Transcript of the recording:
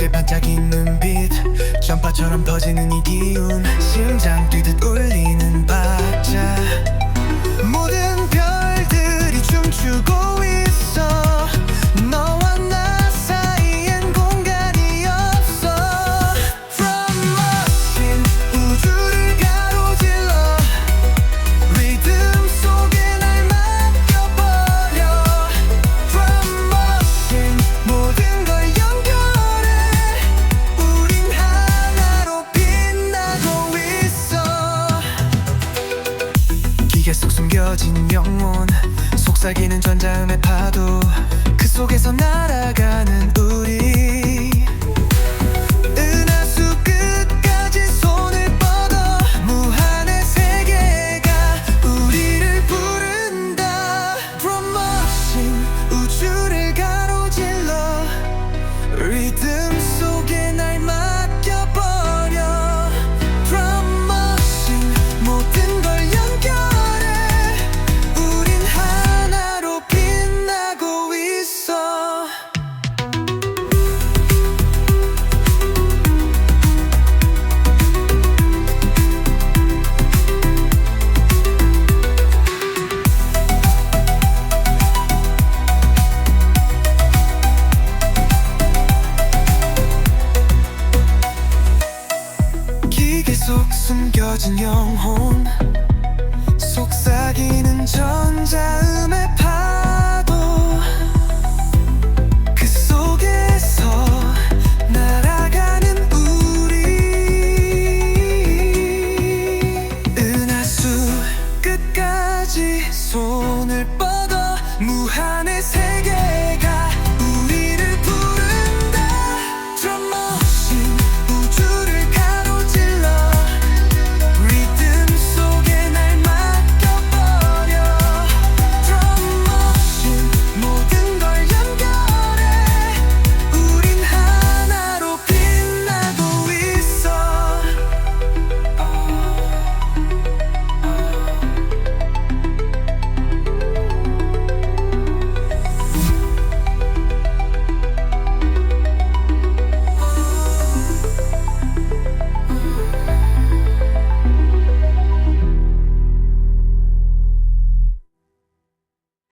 속에 반짝이는 빛 전파처럼 퍼지는 이 기운 심장 뛰듯 울린 숨겨진 영혼 속삭이는 전자음의 파도. 그 속에서 날아가는 숨겨진 영혼 속삭이는 전자음의 파도 그 속에서 날아가는 우리 은하수 끝까지 손을 뻗어 무한의 새